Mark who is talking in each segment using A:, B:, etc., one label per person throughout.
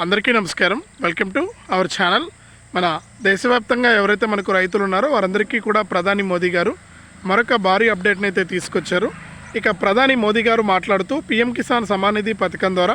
A: అందరికీ నమస్కారం. Welcome to our channel మన దేశవ్యాప్తంగా ఎవరైతే మనకు రైతులు ఉన్నారో వారందరికీ కూడా ప్రధాని మోదీ గారు మరొక భారీ అప్డేట్ని అయితే తీసుకొచ్చారు. ఇక ప్రధాని మోదీ గారు మాట్లాడుతూ పీఎం కిసాన్ సమానిధి పథకం ద్వారా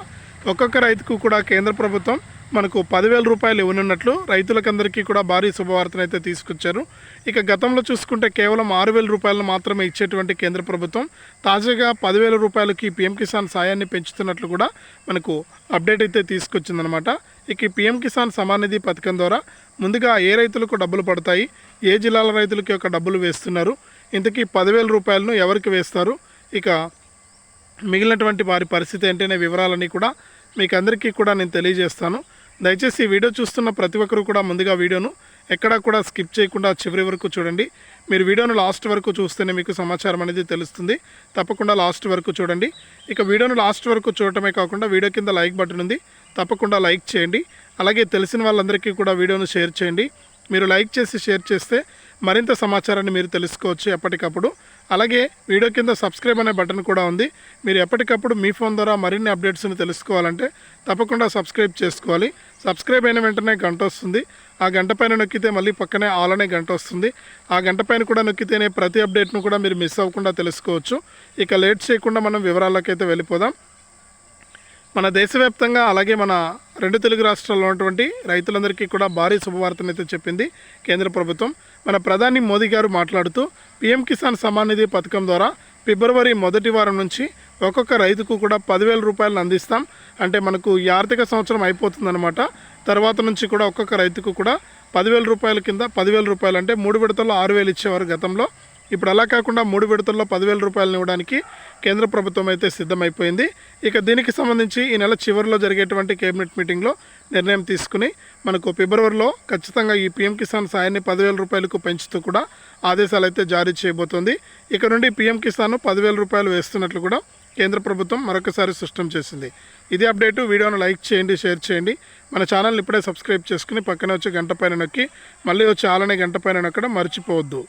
A: ఒక్కొక్క రైతుకు కూడా కేంద్ర ప్రభుత్వం మనకు పదివేల రూపాయలు ఇవ్వనున్నట్లు రైతులకందరికీ కూడా భారీ శుభవార్తను అయితే తీసుకొచ్చారు. ఇక గతంలో చూసుకుంటే కేవలం ఆరు వేల రూపాయలను మాత్రమే ఇచ్చేటువంటి కేంద్ర ప్రభుత్వం తాజాగా పదివేల రూపాయలకి పీఎం కిసాన్ సాయాన్ని పెంచుతున్నట్లు కూడా మనకు అప్డేట్ అయితే తీసుకొచ్చిందనమాట ఇక పీఎం కిసాన్ సమాన్ నిధి పథకం ద్వారా ముందుగా ఏ రైతులకు డబ్బులు పడతాయి ఏ జిల్లాల రైతులకి యొక్క డబ్బులు వేస్తున్నారు ఇంతకీ పదివేల రూపాయలను ఎవరికి వేస్తారు ఇక మిగిలినటువంటి వారి పరిస్థితి ఏంటనే వివరాలన్నీ కూడా మీకు అందరికీ కూడా నేను తెలియజేస్తాను. దయచేసి ఈ వీడియో చూస్తున్న ప్రతి ఒక్కరు కూడా ముందుగా వీడియోను ఎక్కడా కూడా స్కిప్ చేయకుండా చివరి వరకు చూడండి. మీరు వీడియోను లాస్ట్ వరకు చూస్తేనే మీకు సమాచారం అనేది తెలుస్తుంది. తప్పకుండా లాస్ట్ వరకు చూడండి. ఇక వీడియోను లాస్ట్ వరకు చూడటమే కాకుండా వీడియో కింద లైక్ బటన్ ఉంది. తప్పకుండా లైక్ చేయండి. అలాగే తెలిసిన వాళ్ళందరికీ కూడా వీడియోను షేర్ చేయండి. మీరు లైక్ చేసి షేర్ చేస్తే మరింత సమాచారాన్ని మీరు తెలుసుకోవచ్చు ఎప్పటికప్పుడు. అలాగే వీడియో కింద సబ్స్క్రైబ్ అనే బటన్ కూడా ఉంది. మీరు ఎప్పటికప్పుడు మీ ఫోన్ ద్వారా మరిన్ని అప్డేట్స్ని తెలుసుకోవాలంటే తప్పకుండా సబ్స్క్రైబ్ చేసుకోవాలి. సబ్స్క్రైబ్ అయిన వెంటనే గంట వస్తుంది. ఆ గంట పైన నొక్కితే మళ్ళీ పక్కనే ఆల్ అనే గంట వస్తుంది. ఆ గంట పైన కూడా నొక్కితేనే ప్రతి అప్డేట్ను కూడా మీరు మిస్ అవ్వకుండా తెలుసుకోవచ్చు. ఇక లేట్ చేయకుండా మనం వివరాల్లోకి అయితే వెళ్ళిపోదాం. మన దేశవ్యాప్తంగా అలాగే మన రెండు తెలుగు రాష్ట్రాల్లో ఉన్నటువంటి రైతులందరికీ కూడా భారీ శుభవార్తను అయితే చెప్పింది కేంద్ర ప్రభుత్వం. మన ప్రధాని మోదీ గారు మాట్లాడుతూ పీఎం కిసాన్ సమాన్ నిధి పథకం ద్వారా ఫిబ్రవరి మొదటి వారం నుంచి ఒక్కొక్క రైతుకు కూడా పదివేల రూపాయలను అందిస్తాం. అంటే మనకు ఈ ఆర్థిక సంవత్సరం అయిపోతుందన్నమాట. తర్వాత నుంచి కూడా ఒక్కొక్క రైతుకు కూడా పదివేల రూపాయల కింద పదివేల రూపాయలు అంటే మూడు విడతల్లో ఆరు వేలు ఇచ్చేవారు గతంలో. ఇప్పుడు అలా కాకుండా మూడు విడతల్లో పదివేల రూపాయలను ఇవ్వడానికి కేంద్ర ప్రభుత్వం అయితే సిద్ధమైపోయింది. ఇక దీనికి సంబంధించి ఈ నెల చివరిలో జరిగేటువంటి కేబినెట్ మీటింగ్లో నిర్ణయం తీసుకుని మనకు ఫిబ్రవరిలో ఖచ్చితంగా ఈ పీఎం కిసాన్ సాయాన్ని పదివేల రూపాయలకు పెంచుతూ కూడా ఆదేశాలు అయితే జారీ చేయబోతోంది. ఇక నుండి పీఎం కిసాన్ పదివేల రూపాయలు వేస్తున్నట్లు కూడా కేంద్ర ప్రభుత్వం మరొకసారి స్పష్టం చేసింది. ఇది అప్డేటు. వీడియోను లైక్ చేయండి షేర్ చేయండి. మన ఛానల్ని ఇప్పుడే సబ్స్క్రైబ్ చేసుకుని పక్కన వచ్చి గంట పైన నొక్కి మళ్ళీ వచ్చి ఆలనే గంట పైన నొక్కడం మర్చిపోవద్దు.